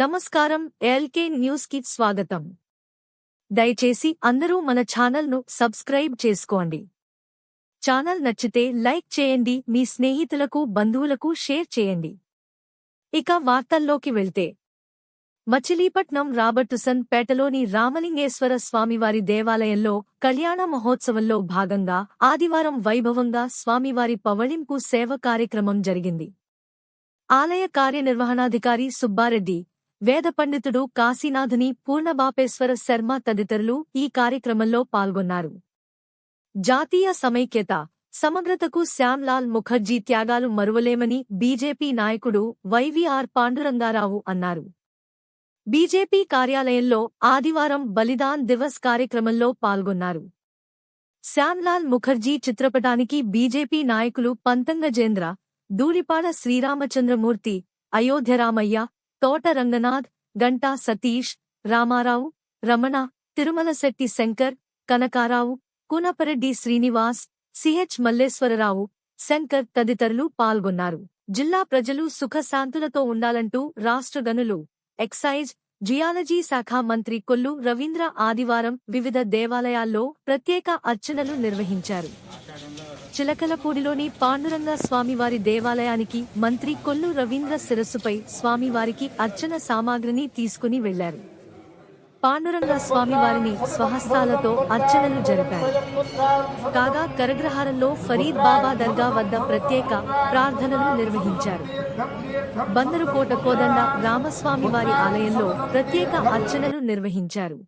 నమస్కారం ఎల్కే న్యూస్కి స్వాగతం. దయచేసి అందరూ మన ఛానల్ను సబ్స్క్రైబ్ చేసుకోండి. ఛానల్ నచ్చితే లైక్ చేయండి మీ స్నేహితులకు బంధువులకు షేర్ చేయండి. ఇక వార్తల్లోకి వెళ్తే. మచిలీపట్నం రాబర్టుసన్ పేటలోని రామలింగేశ్వర స్వామివారి దేవాలయంలో కళ్యాణ మహోత్సవంలో భాగంగా ఆదివారం వైభవంగా స్వామివారి పవళింపు సేవ కార్యక్రమం జరిగింది. ఆలయ కార్యనిర్వహణాధికారి సుబ్బారెడ్డి వేద పండితుడు కాశీనాథుని పూర్ణబాపేశ్వర శర్మ తదితరులు ఈ కార్యక్రమంలో పాల్గొన్నారు. జాతీయ సమైక్యత సమగ్రతకు శ్యామ్లాల్ ముఖర్జీ త్యాగాలు మరువలేమని బీజేపీ నాయకుడు వైవీఆర్ పాండురంగారావు అన్నారు. బీజేపీ కార్యాలయంలో ఆదివారం బలిదాన్ దివస్ కార్యక్రమంలో పాల్గొన్నారు. శ్యామ్లాల్ ముఖర్జీ చిత్రపటానికి బీజేపీ నాయకులు పంతంగజేంద్ర దూడిపాడ శ్రీరామచంద్రమూర్తి అయోధ్యరామయ్య తోట రంగనాథ్ గంటా సతీష్ రామారావు రమణ తిరుమలశెట్టి శంకర్ కనకారావు కూనపరెడ్డి శ్రీనివాస్ సిహెచ్ మల్లేశ్వరరావు శంకర్ తదితరులు పాల్గొన్నారు. జిల్లా ప్రజలు సుఖశాంతులతో ఉండాలంటూ రాష్ట్ర గనులు ఎక్సైజ్ జియాలజీ శాఖ మంత్రి కొల్లు రవీంద్ర ఆదివారం వివిధ దేవాలయాల్లో ప్రత్యేక అర్చనలు నిర్వహించారు. చిలకలపూడిలోని పాండురంగ స్వామివారి దేవాలయానికి మంత్రి కొల్లు రవీంద్ర శిరస్సుపై స్వామివారికి అర్చన సామాగ్రిని తీసుకుని వెళ్ళారు. పాండురంగ స్వామివారిని స్వహస్తాలతో అర్చనలు జరిపారు. కాగా కరగ్రహారంలో ఫరీద్ బాబా దర్గా వద్ద ప్రత్యేక ప్రార్థనలు నిర్వహించారు. బందరుకోట కోదండ రామస్వామి వారి ఆలయంలో ప్రత్యేక అర్చనలు నిర్వహించారు.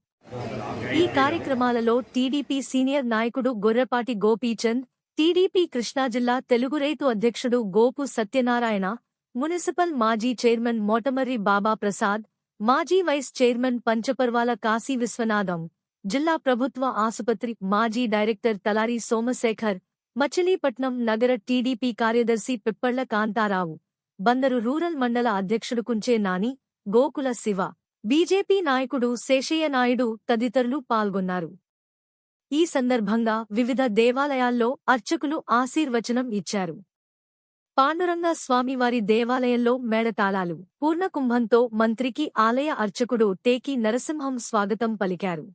ఈ కార్యక్రమాలలో టీడీపీ సీనియర్ నాయకుడు గొర్రపాటి గోపీచంద్ టీడీపీ కృష్ణా జిల్లా తెలుగు రైతు అధ్యక్షుడు గోపు సత్యనారాయణ మున్సిపల్ మాజీ చైర్మన్ మోటమర్రి బాబా ప్రసాద్ మాజీ వైస్ చైర్మన్ పంచపర్వాల కాశీ విశ్వనాథం జిల్లా ప్రభుత్వ ఆసుపత్రి మాజీ డైరెక్టర్ తలారి సోమశేఖర్ మచిలీపట్నం నగర టీడీపీ కార్యదర్శి పిప్పళ్ళ కాంతారావు బందరు రూరల్ మండల అధ్యక్షుడు కుంచే నాని గోకుల శివ బీజేపీ నాయకుడు శేషయ్య నాయుడు తదితరులు పాల్గొన్నారు. ఈ సందర్భంగా వివిధ దేవాలయాల్లో అర్చకులు ఆశీర్వచనం ఇచ్చారు. పాండురంగ స్వామివారి దేవాలయంలో మేడతాళాలు పూర్ణకుంభంతో మంత్రికి ఆలయ అర్చకుడు టేకి నరసింహం స్వాగతం పలికారు.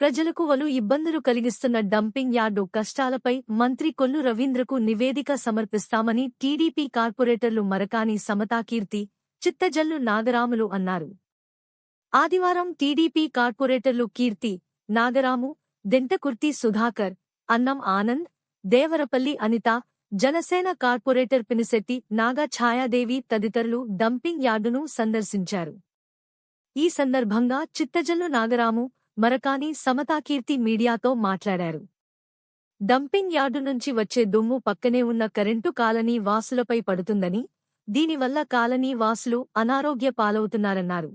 ప్రజలకు వలు ఇబ్బందులు కలిగిస్తున్న డంపింగ్ యార్డు కష్టాలపై మంత్రి కొల్లు రవీంద్రకు నివేదిక సమర్పిస్తామని టీడీపీ కార్పొరేటర్లు మరకాని సమతాకీర్తి చిత్తజల్లు నాగరాములు అన్నారు. ఆదివారం టీడీపీ కార్పొరేటర్లు కీర్తి నాగరాము దింటకుర్తి సుధాకర్ అన్నం ఆనంద్ దేవరపల్లి అనిత జనసేన కార్పొరేటర్ పినిశెట్టి నాగా ఛాయాదేవి తదితరులు డంపింగ్ యార్డును సందర్శించారు. ఈ సందర్భంగా చిత్తజల్లు నాగరాము మరకాని సమతాకీర్తి మీడియాతో మాట్లాడారు. డంపింగ్ యార్డు నుంచి వచ్చే దుమ్ము పక్కనే ఉన్న కరెంటు కాలనీ వాసులపై పడుతుందని దీనివల్ల కాలనీ వాసులు అనారోగ్య పాలవుతున్నారన్నారు.